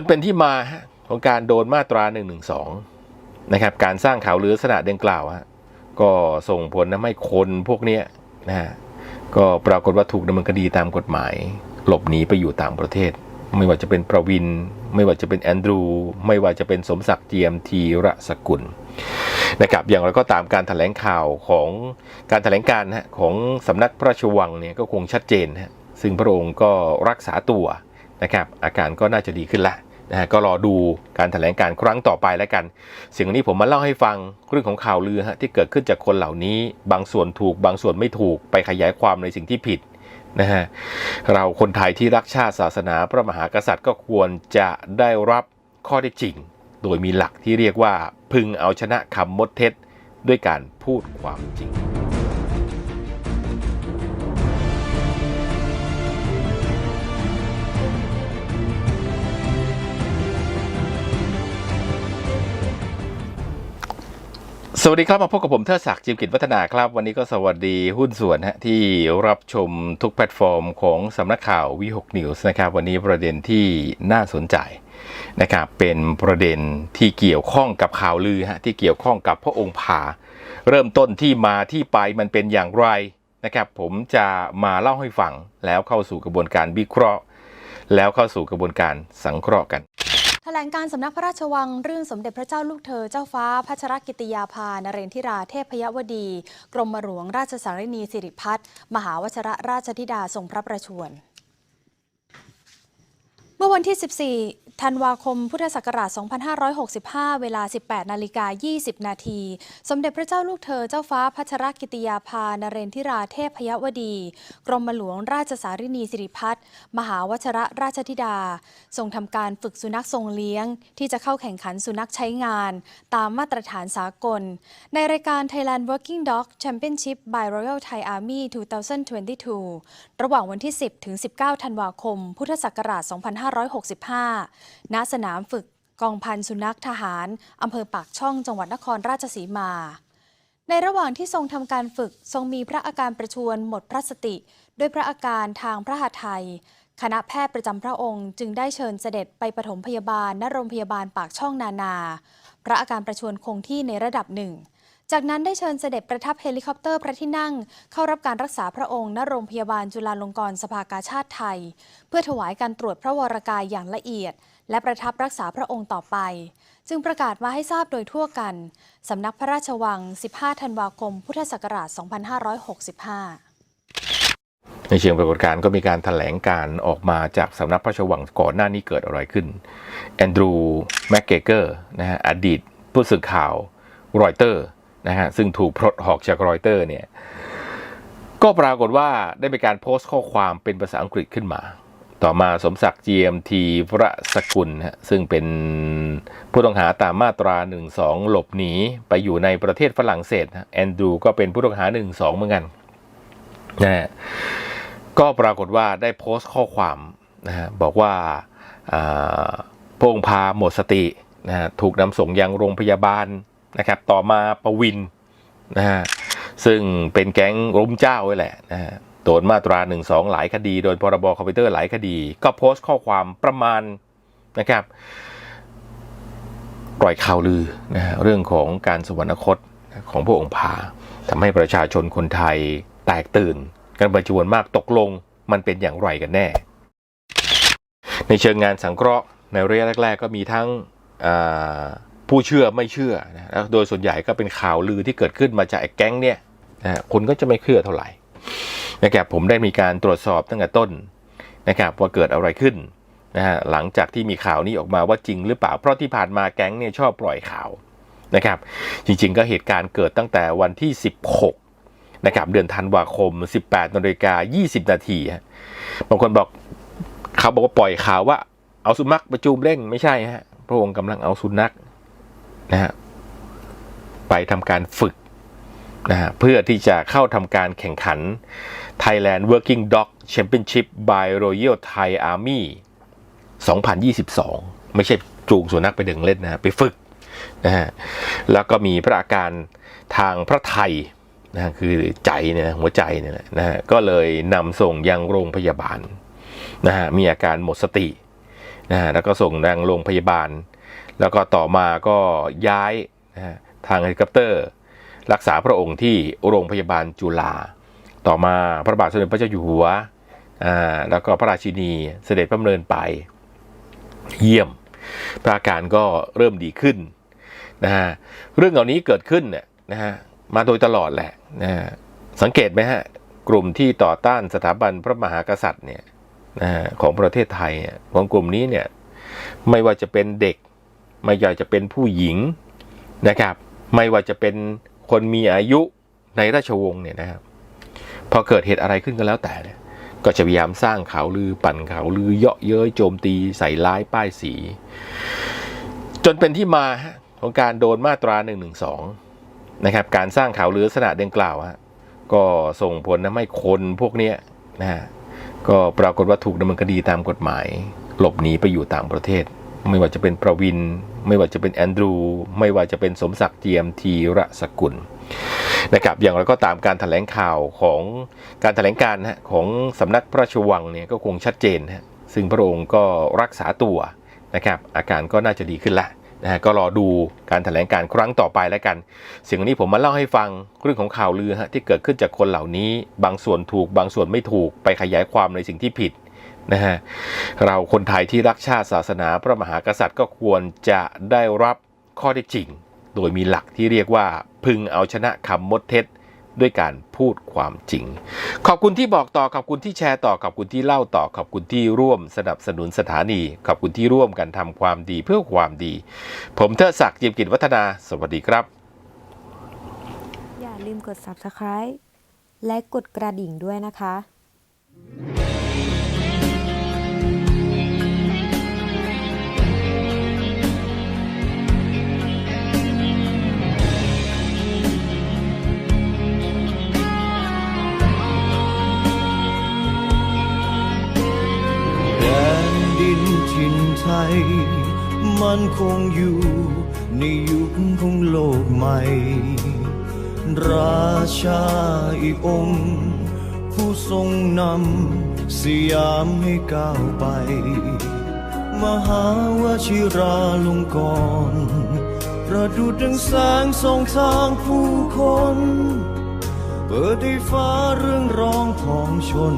นเป็นที่มาของการโดนมาตรา1นึนะครับการสร้างข่าวลือลักษณะดังกล่าวฮะก็ส่งผลทำให้คนพวกนี้นะฮะก็ปรากฏว่าถูกดำเนินคดีตามกฎหมาย หลบหนีไปอยู่ต่างประเทศ ไม่ว่าจะเป็นประวิน ไม่ว่าจะเป็นแอนดรู ไม่ว่าจะเป็นสมศักดิ์เจียมทีระสกุลนะครับอย่างไรก็ตามการถแถลงข่าวของการถแถลงการณ์ฮะของสำนักพระราชวังเนี่ยก็คงชัดเจนฮะซึ่งพระองค์ก็รักษาตัวนะครับอาการก็น่าจะดีขึ้นละ นะฮะก็รอดูการถแถลงการครั้งต่อไปแล้วกัน สิ่งนี้ผมมาเล่าให้ฟังเรื่องของข่าวลือฮะที่เกิดขึ้นจากคนเหล่านี้ บางส่วนถูก บางส่วนไม่ถูกไปขยายความในสิ่งที่ผิดนะฮะเราคนไทยที่รักชาติศาสนาพระมหากษัตริย์ก็ควรจะได้รับข้อได้จริง โดยมีหลักที่เรียกว่าพึงเอาชนะคำมดเท็จด้วยการพูดความจริง สวัสดีครับมาพบกับผมเทิดศักดิ์จิมกิจวัฒนาครับ วันนี้ก็สวัสดีหุ้นส่วนฮะที่รับชมทุกแพลตฟอร์มของสำนักข่าววิหกนิวส์นะครับ วันนี้ประเด็นที่น่าสนใจนะครับเป็นประเด็นที่เกี่ยวข้องกับข่าวลือฮะที่เกี่ยวข้องกับพระองค์ผาเริ่มต้นที่มาที่ไปมันเป็นอย่างไรนะครับผมจะมาเล่าให้ฟังแล้วเข้าสู่กระบวนการวิเคราะห์ แล้วเข้าสู่กระบวนการสังเคราะห์กัน ถลงการสำนักพระราชวังเรื่องสมเด็จพระเจ้าลูกเธอเจ้าฟ้าพัชรกิติยาภานเรนทิราเทพยวดี กรมหลวงราชสารินีสิริพัฒน์มหาวชรราชธิดาทรงพระประชวรเมื่อวันที่ 14 ธันวาคมพุทธศักราช 2565 เวลา 18 นาฬิกา 20 นาที สมเด็จพระเจ้าลูกเธอเจ้าฟ้าพัชรกิติยาภานเรนทิราเทพยวดี กรมหลวงราชสารินีสิริพัฒน์มหาวชระราชธิดา ทรงทำการฝึกสุนัขทรงเลี้ยง ที่จะเข้าแข่งขันสุนัขใช้งาน ตามมาตรฐานสากล ในรายการ Thailand Working Dog Championship by Royal Thai Army 2022 ระหว่างวันที่ 10 ถึง 19 ธันวาคม พุทธศักราช 2565ณสนามฝึกกองพันสุนัขทหารอำเภอปากช่องจังหวัดนครราชสีมา ในระหว่างที่ทรงทำการฝึกทรงมีพระอาการประชวรหมดพระสติ ด้วยพระอาการทางพระหัตถ์ไทยคณะแพทย์ประจำพระองค์จึงได้เชิญเสด็จไปปฐมพยาบาลณโรงพยาบาลปากช่องนานา พระอาการประชวรคงที่ในระดับหนึ่ง จากนั้นได้เชิญเสด็จประทับเฮลิคอปเตอร์พระที่นั่ง เข้ารับการรักษาพระองค์ณโรงพยาบาลจุฬาลงกรณ์สภากาชาติไทย เพื่อถวายการตรวจพระวรกายอย่างละเอียด และประทับรักษาพระองค์ต่อไป จึงประกาศมาให้ทราบโดยทั่วกัน สำนักพระราชวัง 15 ธันวาคม พุทธศักราช 2565ในเชิงปรากฏการณ์ก็มีการถแถลงการออกมาจากสำนักพระราชวังก่อนหน้านี้เกิดอะไรขึ้น แอนดรูแมกเกเกอร์นะฮะอดีตผู้สื่อข่าวรอยเตอร์นะฮะซึ่งถูกปลดออกจากรอยเตอร์เนี่ยก็ปรากฏว่าได้มีการโพสต์ข้อความเป็นภาษาอังกฤษขึ้นมา ต่อมาสมศักดิ์ GMT พระสกุลฮะซึ่งเป็นผู้ต้องหาตามมาตรา 1-2 หลบหนี ไปอยู่ในประเทศฝรั่งเศส แอนดูก็เป็นผู้ต้องหา 1-2 เหมือนกันนะฮะก็ปรากฏว่าได้โพสต์ข้อความนะฮะบอกว่าอ่าพงพาหมดสตินะฮะถูกนำส่งยังโรงพยาบาลนะครับ ต่อมาประวินนะฮะซึ่งเป็นแก๊งล้มเจ้าไว้แหละนะฮะ โดนมาตรา1 2หลายคดี โดนพรบคอมพิวเตอร์หลายคดี ก็โพสต์ข้อความประมาณนะครับปล่อยข่าวลือนะฮะเรื่องของการสวรรคตของพระองค์พาทำให้ประชาชนคนไทยแตกตื่น กันป็นจวนมากตกลงมันเป็นอย่างไรกันแน่ ในเชิงงานสังเคราะห์ในระยะแรก ๆ ก็มีทั้งผู้เชื่อไม่เชื่อนะโดยส่วนใหญ่ก็เป็นข่าวลือที่เกิดขึ้นมาจากแก๊งเนี่ยนะคนก็จะไม่เชื่อเท่าไหร่ นะครับผมได้มีการตรวจสอบตั้งแต่ต้นนะครับว่าเกิดอะไรขึ้นนะฮะหลังจากที่มีข่าวนี้ออกมาว่าจริงหรือเปล่า เพราะที่ผ่านมาแก๊งเนี่ยชอบปล่อยข่าวนะครับ จริงๆก็เหตุการณ์เกิดตั้งแต่วันที่ 16นะครับเดือนธันวาคม 18นาฬิกา20 นาทีฮะบางคนบอกเขาบอกว่าปล่อยข่าวว่าเอาสุนัขไปจูมเร่งไม่ใช่ฮะพระองค์กำลังเอาสุนัขนะฮะไปทำการฝึก นะฮะเพื่อที่จะเข้าทำการแข่งขัน Thailand Working Dog Championship by Royal Thai Army 2022 ไม่ใช่จูงสุนัขไปดินเล่นนะไปฝึกนะฮะแล้วก็มีพระอาการทางพระไทยนะคือใจเนี่ยหัวใจเนี่ยแหละนะฮะก็เลยนำส่งยังโรงพยาบาลนะฮะมีอาการหมดสตินะฮะแล้วก็ส่งแรงโรงพยาบาล แล้วก็ต่อมาก็ย้ายนะฮะทางเฮลิคอปเตอร์ รักษาพระองค์ที่โรงพยาบาลจุฬาต่อมาพระบาทสมเด็จพระเจ้าอยู่หัวอ่าแล้วก็พระราชินีเสด็จพระดำเนินไปเยี่ยมพระอาการก็เริ่มดีขึ้นนะฮะเรื่องเหล่านี้เกิดขึ้นเนี่ยนะฮะมาโดยตลอดแหละนะฮะสังเกตไหมฮะกลุ่มที่ต่อต้านสถาบันพระมหากษัตริย์เนี่ยนะฮะของประเทศไทยเนี่ยของกลุ่มนี้เนี่ยไม่ว่าจะเป็นเด็ก ไม่ว่าจะเป็นผู้หญิงนะครับ ไม่ว่าจะเป็น คนมีอายุในราชวงศ์เนี่ยนะครับพอเกิดเหตุอะไรขึ้นก็แล้วแต่เนี่ยก็จะพยายามสร้างข่าวลือปั่นข่าวลือเยาะเย้ยโจมตีใส่ร้ายป้ายสี จนเป็นที่มาของการโดนมาตรา1นึนะครับ การสร้างข่าวลือลักษณะดังกล่าวฮะก็ส่งผลทำให้คนพวกนี้นะฮะก็ปรากฏว่าถูกดำเนินคดีตามกฎหมาย หลบหนีไปอยู่ต่างประเทศ ไม่ว่าจะเป็นประวิน ไม่ว่าจะเป็นแอนดรู ไม่ว่าจะเป็นสมศักดิ์เจียมทีระสกุลนะครับอย่างไรก็ตามการถแถลงข่าวของการถแถลงการณ์ของสำนักพระราชวังเนี่ยก็คงชัดเจนฮะซึ่งพระองค์ก็รักษาตัวนะครับอาการก็น่าจะดีขึ้นละนะฮะก็รอดูการถแถลงการครั้งต่อไปแล้วกัน สิ่งนี้ผมมาเล่าให้ฟังเรื่องของข่าวลือฮะที่เกิดขึ้นจากคนเหล่านี้ บางส่วนถูกบางส่วนไม่ถูกไปขยายความในสิ่งที่ผิด นะฮะเราคนไทยที่รักชาติศาสนาพระมหากษัตริย์ก็ควรจะได้รับข้อได้จริง โดยมีหลักที่เรียกว่าพึงเอาชนะคำมดเท็จด้วยการพูดความจริง ขอบคุณที่บอกต่อ ขอบคุณที่แชร์ต่อ ขอบคุณที่เล่าต่อ ขอบคุณที่ร่วมสนับสนุนสถานี ขอบคุณที่ร่วมกันทำความดีเพื่อความดี ผมเทิดศักดิ์จิมกิจวัฒนา สวัสดีครับ อย่าลืมกด subscribe และกดกระดิ่งด้วยนะคะ ไทย มันคงอยู่ในยุคของโลกใหม่ ราชาอีกองค์ ผู้ทรงนำสยามให้ก้าวไป มหาวชิราลงกรณประดุดดังแสงส่องทางผู้คน เปิดให้ฟ้าเรื่องร้องของชน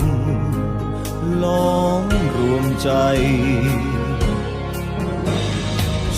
ล้อมรวมใจ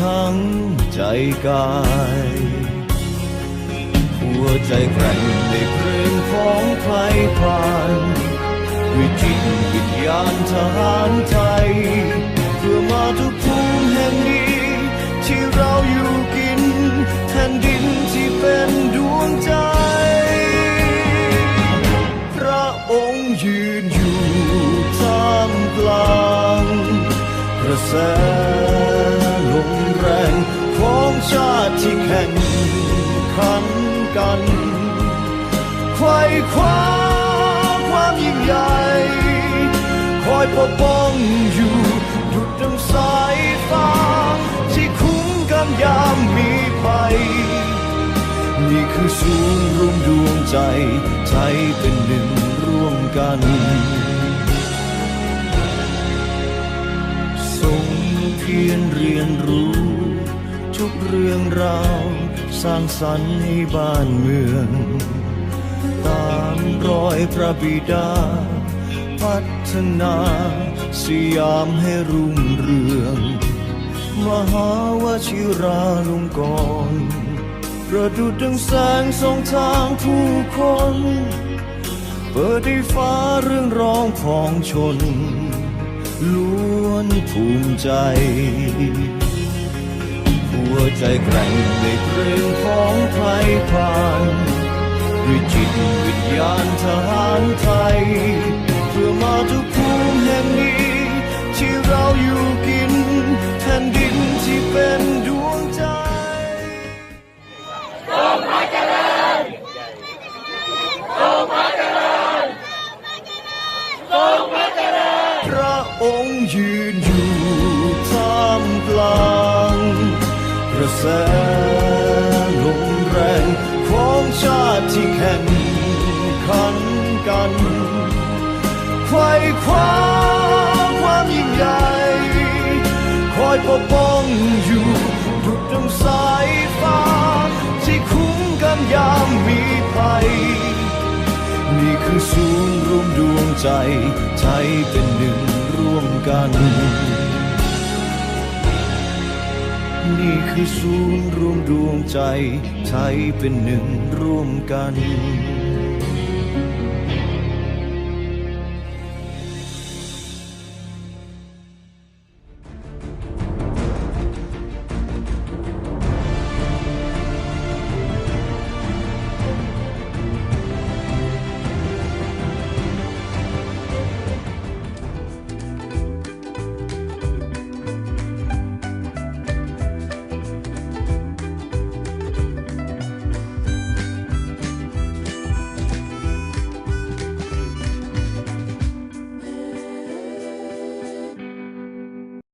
ทั้งใจกาย หัวใจแกร่งในเพลงของใครผ่านด้วยจิตวิญญาณทหารไทย เพื่อมาทุกภูมิแห่งนี้ ที่เราอยู่กินแผ่นดินที่เป็นดวงใจ พระองค์ยืนอยู่ท่ามกลางกระแส ปกป้องอยู่หยุดดังสายฟ้าที่คุ้มกันยามมีภัยนี่คือศูนย์รวมดวงใจใจเป็นหนึ่งร่วมกันทรงเพียรเรียนรู้ ทุกเรื่องราวสร้างสรรค์ให้บ้านเมือง ตามรอยพระบิดา พัฒนาสยามให้รุ่งเรือง มหาวชิราลงกรณ์ประดุดดังแสงส่องทางผู้คน เปิดให้ฟ้าเรื่องร้องของชน ล้วนภูมิใจ หัวใจแกร่งในเพลงของไทยผ่านด้วยจิตวิญญาณทหารไทย พื่อมาทุกภูมิแห่งนี้ ที่เราอยู่กินแผ่นดินที่เป็นดวง ไขว่คว้าความยิ่งใหญ่คอยปกป้องอยู่ดุจดังสายฟ้า ที่คุ้มกันยามมีภัย นี่คือศูนย์รวมดวงใจใจเป็นหนึ่งร่วมกัน นี่คือศูนย์รวมดวงใจใจเป็นหนึ่งร่วมกัน